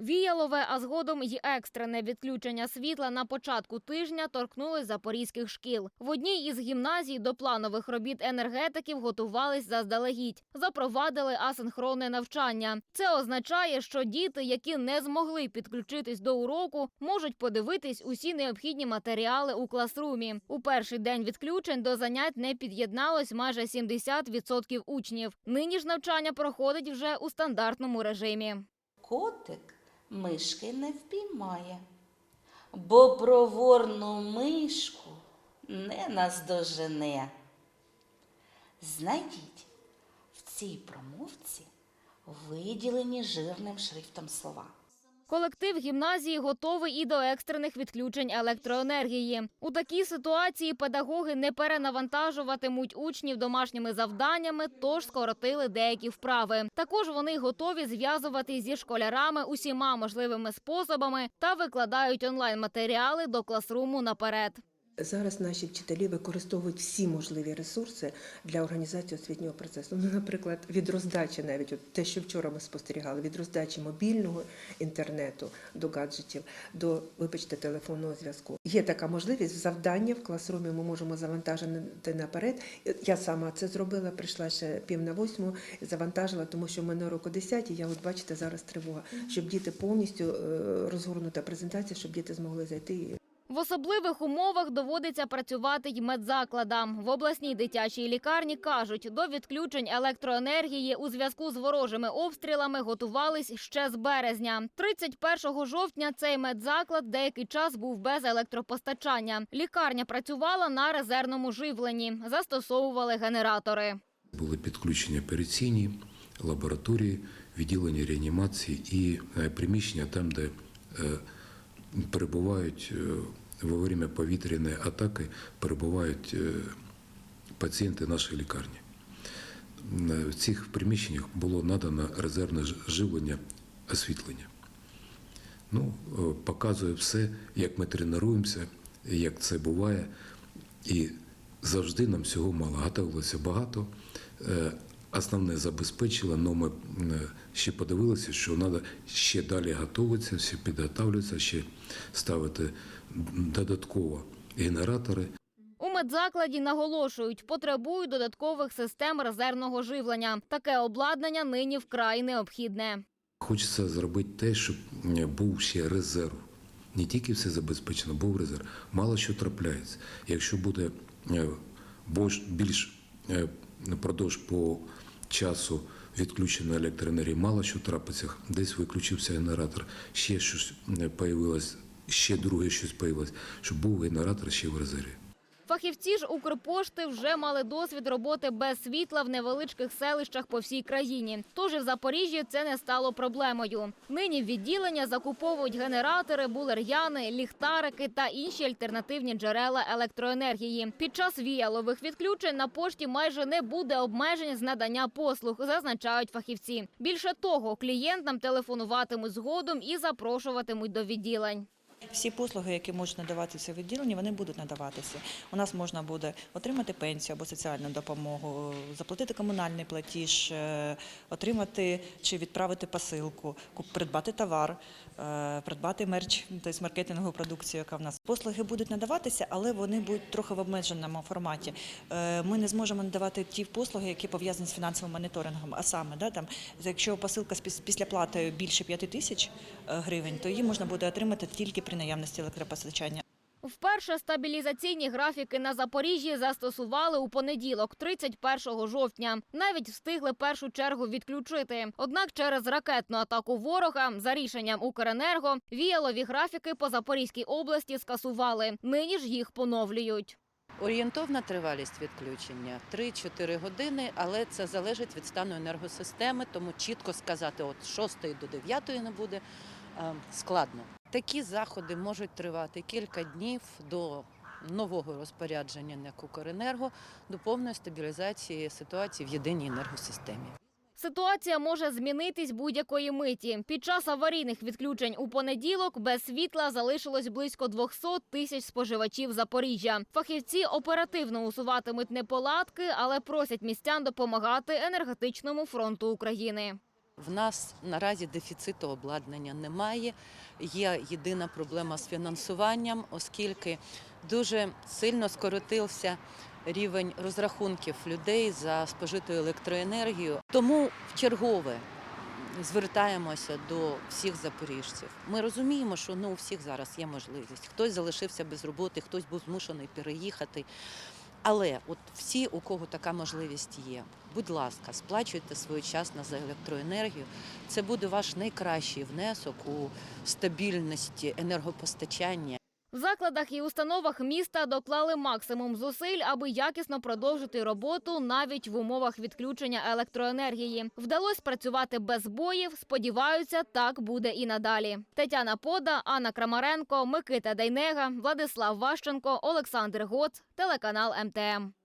Віялове, а згодом й екстрене відключення світла на початку тижня торкнулись запорізьких шкіл. В одній із гімназій до планових робіт енергетиків готувались заздалегідь, запровадили асинхронне навчання. Це означає, що діти, які не змогли підключитись до уроку, можуть подивитись усі необхідні матеріали у класрумі. У перший день відключень до занять не під'єдналось майже 70% учнів. Нині ж навчання проходить вже у стандартному режимі. Котик мишки не впіймає, бо проворну мишку не наздожене. Знайдіть в цій промовці виділені жирним шрифтом слова. Колектив гімназії готовий і до екстрених відключень електроенергії. У такій ситуації педагоги не перенавантажуватимуть учнів домашніми завданнями, тож скоротили деякі вправи. Також вони готові зв'язувати зі школярами усіма можливими способами та викладають онлайн матеріали до класруму наперед. Зараз наші вчителі використовують всі можливі ресурси для організації освітнього процесу. Ну, наприклад, від роздачі, навіть от те, що вчора ми спостерігали, від роздачі мобільного інтернету до гаджетів, до вибачте телефонного зв'язку. Є така можливість завдання в класрумі. Ми можемо завантажити наперед. Я сама це зробила. Прийшла ще пів на восьму, завантажила, тому що в мене урок о 10, Я от бачите зараз тривога, щоб діти повністю е, розгорнута презентація, щоб діти змогли зайти. В особливих умовах доводиться працювати й медзакладам. В обласній дитячій лікарні кажуть, до відключень електроенергії у зв'язку з ворожими обстрілами готувались ще з березня. 31 жовтня цей медзаклад деякий час був без електропостачання. Лікарня працювала на резервному живленні, застосовували генератори. Були підключені операційні, лабораторії, відділення реанімації і е, приміщення там, де е, перебувають е, во время повітряної атаки, перебувають е, пацієнти нашої лікарні. Е, В цих приміщеннях було надано резервне живлення освітлення. Ну, показує все, як ми тренуємося, як це буває. І завжди нам всього мало. Готувалося багато. Е, Основне забезпечило, але ми е, ще подивилися, що треба ще далі готуватися, все підготовлюватися, ще ставити додатково генератори. У медзакладі наголошують, потребують додаткових систем резервного живлення. Таке обладнання нині вкрай необхідне. Хочеться зробити те, щоб е, був ще резерв. Не тільки все забезпечено, був резерв. Мало що трапляється. Якщо буде е, більш е, продовж по часу відключена електроенергія, мало що трапиться. Десь виключився генератор, ще щось е, появилось, ще друге щось появилось, щоб був генератор ще в резерві. Фахівці ж Укрпошти вже мали досвід роботи без світла в невеличких селищах по всій країні. Тож і в Запоріжжі це не стало проблемою. Нині в відділення закуповують генератори, булер'яни, ліхтарики та інші альтернативні джерела електроенергії. Під час віялових відключень на пошті майже не буде обмежень з надання послуг, зазначають фахівці. Більше того, клієнтам телефонуватимуть згодом і запрошуватимуть до відділень. Всі послуги, які можуть надаватися в відділенні, вони будуть надаватися. У нас можна буде отримати пенсію або соціальну допомогу, заплатити комунальний платіж, е, отримати чи відправити посилку, придбати товар, е, придбати мерч, тобто маркетингову продукцію, яка в нас. Послуги будуть надаватися, але вони будуть трохи в обмеженому форматі. Е, Ми не зможемо надавати ті послуги, які пов'язані з фінансовим моніторингом. А саме, да, там, якщо посилка після плати більше 5 тисяч е, гривень, то її можна буде отримати тільки при наявності електропостачання. Вперше стабілізаційні графіки на Запоріжжі застосували у понеділок, 31 жовтня. Навіть встигли першу чергу відключити. Однак через ракетну атаку ворога за рішенням Укренерго віялові графіки по Запорізькій області скасували. Нині ж їх поновлюють. Орієнтовна тривалість відключення 3-4 години, але це залежить від стану енергосистеми, тому чітко сказати, от з 6 до 9 не буде складно. Такі заходи можуть тривати кілька днів до нового розпорядження НЕК «Укренерго», до повної стабілізації ситуації в єдиній енергосистемі. Ситуація може змінитись будь-якої миті. Під час аварійних відключень у понеділок без світла залишилось близько 200 тисяч споживачів Запоріжжя. Фахівці оперативно усуватимуть неполадки, але просять містян допомагати енергетичному фронту України. В нас наразі дефіциту обладнання немає. Є єдина проблема з фінансуванням, оскільки дуже сильно скоротився рівень розрахунків людей за спожиту електроенергію. Тому в чергове звертаємося до всіх запоріжців. Ми розуміємо, що ну, у всіх зараз є можливість. Хтось залишився без роботи, хтось був змушений переїхати. Але от всі, у кого така можливість є, будь ласка, сплачуйте своєчасно за електроенергію. Це буде ваш найкращий внесок у стабільності енергопостачання. Закладах і установах міста доклали максимум зусиль, аби якісно продовжити роботу навіть в умовах відключення електроенергії. Вдалося працювати без боїв. Сподіваються, так буде і надалі. Тетяна Пода, Анна Крамаренко, Микита Дейнега, Владислав Ващенко, Олександр Гоц, телеканал МТМ.